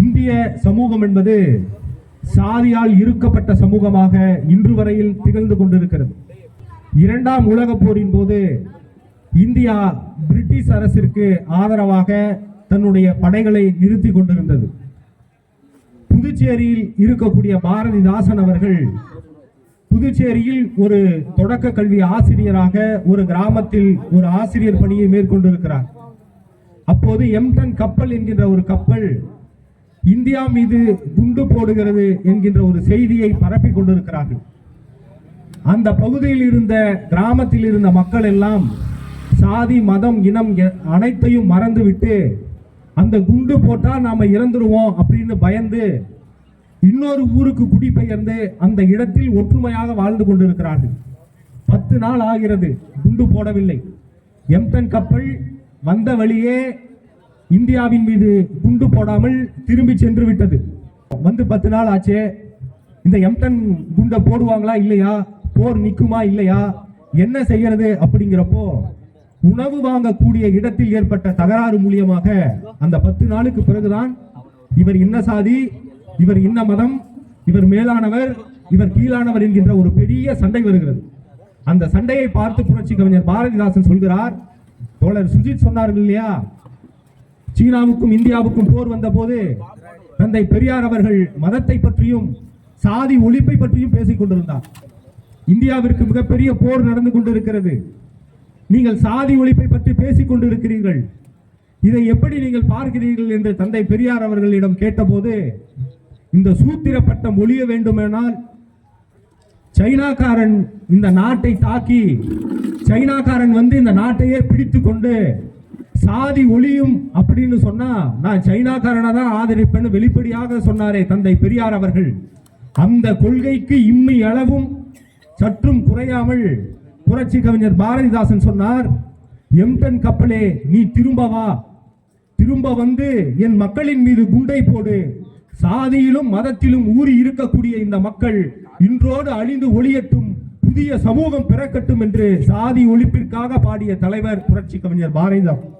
இந்திய சமூகம் என்பது சாதியால் இருக்கப்பட்ட சமூகமாக இன்று வரையில் திகழ்ந்து கொண்டிருக்கிறது. இரண்டாம் உலகப் போரின் போது இந்தியா பிரிட்டிஷ் அரசிற்கு ஆதரவாக தன்னுடைய படைகளை நிறுத்தி கொண்டிருந்தது. புதுச்சேரியில் இருக்கக்கூடிய பாரதிதாசன் அவர்கள் புதுச்சேரியில் ஒரு தொடக்க கல்வி ஆசிரியராக ஒரு கிராமத்தில் ஒரு ஆசிரியர் பணியை மேற்கொண்டிருக்கிறார். அப்போது எம்டன் கப்பல் என்கின்ற ஒரு கப்பல் இந்தியா மீது குண்டு போடுகிறது என்கின்ற ஒரு செய்தியை பரப்பிக் கொண்டிருக்கிறார்கள். அந்த பகுதியில் இருந்த கிராமத்தில் இருந்த மக்கள் எல்லாம் சாதி மதம் இனம் எ- அனைத்தையும் மறந்துவிட்டு அந்த குண்டு போட்டால் நாம் இறந்துருவோம் அப்படின்னு பயந்து இன்னொரு ஊருக்கு குடிபெயர்ந்து அந்த இடத்தில் ஒற்றுமையாக வாழ்ந்து கொண்டிருக்கிறார்கள். பத்து நாள் ஆகிறது குண்டு போடவில்லை. எம்டன் கப்பல் வந்த வழியே இந்தியாவின் மீது குண்டு போடாமல் திரும்பி சென்று விட்டது. வந்து பத்து நாள் ஆச்சே. இந்த எம்டன் குண்டை போடுவாங்களா இல்லையா? போர் நிற்குமா இல்லையா? என்ன செய்யறது அப்படிங்கிறப்போ உணவு வாங்கக்கூடிய இடத்தில் ஏற்பட்ட தகராறு மூலியமாக அந்த பத்து நாளுக்கு பிறகுதான் இவர் இன்ன சாதி இவர் இன்ன மதம் இவர் மேலானவர் இவர் கீழானவர் என்கின்ற ஒரு பெரிய சண்டை வருகிறது. அந்த சண்டையை பார்த்து புரட்சி கவிஞர் பாரதிதாசன் சொல்கிறார் தோழர் சுஜித் சொன்னார்கள் இல்லையா? சீனாவுக்கும் இந்தியாவுக்கும் போர் வந்தபோது தந்தை பெரியார் அவர்கள் மதத்தை பற்றியும் சாதி ஒழிப்பை பற்றியும் பேசிக் கொண்டிருந்தார். இந்தியாவிற்கு மிகப்பெரிய போர் நடந்து கொண்டிருக்கிறது. நீங்கள் சாதி ஒழிப்பை பற்றி பேசிக் கொண்டிருக்கிறீர்கள். இதை எப்படி நீங்கள் பார்க்கிறீர்கள் என்று தந்தை பெரியார் அவர்களிடம் கேட்டபோது இந்த சூத்திர பட்டம் ஒழிய வேண்டுமானால் சைனாக்காரன் இந்த நாட்டை தாக்கி சைனாக்காரன் வந்து இந்த நாட்டையே பிடித்து கொண்டு சாதி ஒளியும் அப்படின்னு சொன்னா நான் சைனாக்காரனை தான் ஆதரிப்பேன்னு வெளிப்படையாக சொன்னாரே தந்தை பெரியார் அவர்கள். அந்த கொள்கைக்கு இம்மி அளவும் சற்றும் குறையாமல் புரட்சி கவிஞர் பாரதிதாசன் சொன்னார் எம்டன் கப்பலே நீ திரும்ப வா. திரும்ப வந்து என் மக்களின் மீது குண்டை போடு. சாதியிலும் மதத்திலும் ஊறி இருக்கக்கூடிய இந்த மக்கள் இன்றோடு அழிந்து ஒளியட்டும் புதிய சமூகம் பிறக்கட்டும் என்று சாதி ஒழிப்பிற்காக பாடிய தலைவர் புரட்சி கவிஞர் பாரதிதாசன்.